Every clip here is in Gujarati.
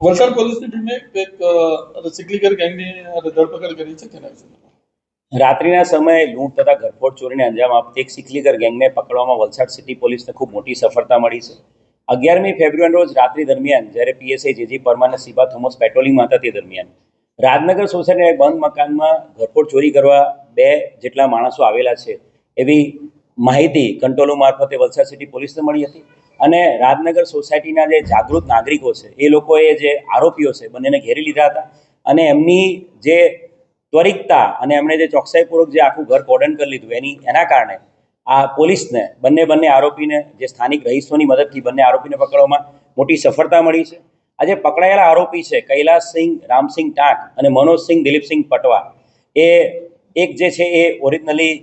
વલસાડ પોલીસની ટીમે એક અ, ગેંગની ધરપકડ કરી છે તેના વિશે. રાત્રિના સમયે લૂંટ તથા ઘરફોડ ચોરીને અંજામ આપતી એક સિકલીગર ગેંગને પકડવામાં વલસાડ સિટી પોલીસને ખૂબ મોટી સફળતા મળી છે. અગિયારમી ફેબ્રુઆરી રોજ રાત્રિ દરમિયાન જ્યારે પીએસઆઈ જેજી પરમાર અને શિબા થોમસ પેટ્રોલિંગમાં હતા તે દરમિયાન રાજનગર સોસાયટીના બંધ મકાનમાં ઘરફોડ ચોરી કરવા બે જેટલા માણસો આવેલા છે એવી માહિતી કંટ્રોલો મારફતે વલસાડ સિટી પોલીસને મળી હતી. અને રાજનગર સોસાયટીના જે જાગૃત નાગરિકો છે, એ લોકોએ જે આરોપીઓ છે, બંનેને ઘેરી લીધા હતા. અને એમની જે ત્વરિતતા અને એમણે જે ચોકસાઈપૂર્વક જે આખું ઘર કોર્ડન કરી લીધું, એની, એના કારણે આ પોલીસને, બંને બંને આરોપીને, જે સ્થાનિક રહીશોની મદદથી બંને આરોપીને પકડવામાં મોટી સફળતા મળી છે. આજે પકડાયેલા આરોપી છે, કૈલાસસિંહ, રામસિંહ ટાંક અને મનોજસિંહ દિલીપસિંહ પટવા. એ એક જે છે, એ ઓરિજિનલી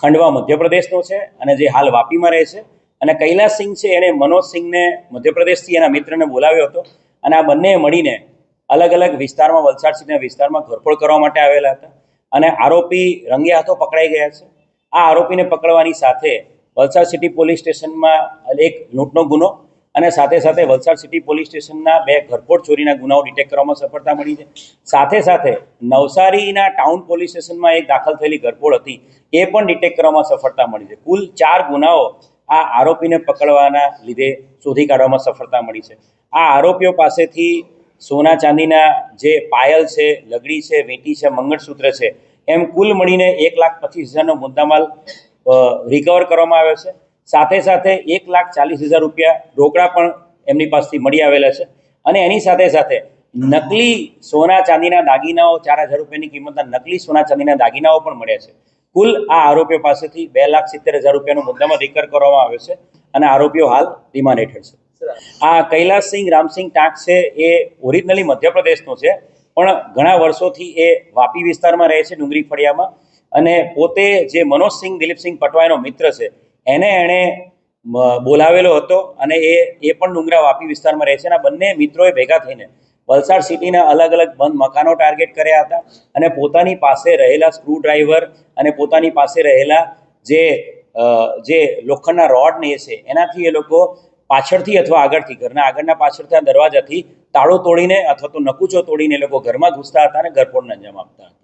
ખંડવા મધ્યપ્રદેશનો છે અને જે હાલ વાપીમાં રહે છે. અને કૈલાસસિંહ છે, એણે મનોજસિંહને મધ્યપ્રદેશથી એના મિત્રને બોલાવ્યો હતો. અને આ બંને મળીને અલગ અલગ વિસ્તારમાં, વલસાડ સિટીના વિસ્તારમાં ઘરફોડ કરવા માટે આવેલા હતા. અને આરોપી રંગે હાથો પકડાઈ ગયા છે. આ આરોપીને પકડવાની સાથે વલસાડ સિટી પોલીસ સ્ટેશનમાં એક લૂંટનો ગુનો અને સાથે સાથે વલસાડ સિટી પોલીસ સ્ટેશનના બે ઘરફોડ ચોરીના ગુનાઓ ડિટેક્ટ કરવામાં સફળતા મળી છે. સાથે સાથે નવસારીના ટાઉન પોલીસ સ્ટેશનમાં એક દાખલ થયેલી ઘરફોડ હતી. એ પણ ડિટેક્ટ કરવામાં સફળતા મળી છે. કુલ ચાર ગુનાઓ આ આરોપીને પકડવાના લીધે શોધી કાઢવામાં સફળતા મળી છે. આ આરોપીઓ પાસેથી સોના ચાંદીના જે પાયલ છે, લગડી છે, વેટી છે, મંગળસૂત્ર છે, એમ કુલ મળીને એક લાખ પચીસ હજારનો મુદ્દામાલ રિકવર કરવામાં આવ્યો છે. સાથે સાથે એક લાખ ચાલીસ હજાર રૂપિયા રોકડા પણ એમની પાસેથી મળી આવેલા છે. અને એની સાથે સાથે નકલી સોના ચાંદીના દાગીનાઓ ચાર હજાર રૂપિયાની કિંમતના નકલી સોના ચાંદીના દાગીનાઓ પણ મળ્યા છે. કુલ આ આરોપીઓ પાસેથી બે લાખ સિત્તેર હજાર રૂપિયાનો મુદ્દામાં રિકર કરવામાં આવ્યો છે અને આરોપીઓ હાલ રિમાન્ડ હેઠળ છે. આ કૈલાસસિંહ, રામસિંહ ટાંક છે એ ઓરિજિનલી મધ્યપ્રદેશનો છે, પણ ઘણા વર્ષોથી એ વાપી વિસ્તારમાં રહે છે ડુંગરી ફળિયામાં અને પોતે જે મનોજસિંહ, દિલીપસિંહ પટવાયનો મિત્ર છે, એને એણે બોલાવેલો હતો અને એ એ પણ ડુંગરા વાપી વિસ્તારમાં રહે છે અને આ બંને મિત્રોએ ભેગા થઈને વલસાડ સિટીના અલગ અલગ બંધ મકાનો ટાર્ગેટ કર્યા હતા અને પોતાની પાસે રહેલા સ્ક્રૂ ડ્રાઈવર અને પોતાની પાસે રહેલા જે જે લોખંડના રોડ ને એ છે, એનાથી એ લોકો પાછળથી અથવા આગળથી, ઘરના આગળના પાછળના દરવાજાથી તાળો તોડીને અથવા તો નકુચો તોડીને એ લોકો ઘરમાં ઘૂસતા હતા અને ઘરફોડને અંજામ આપતા હતા.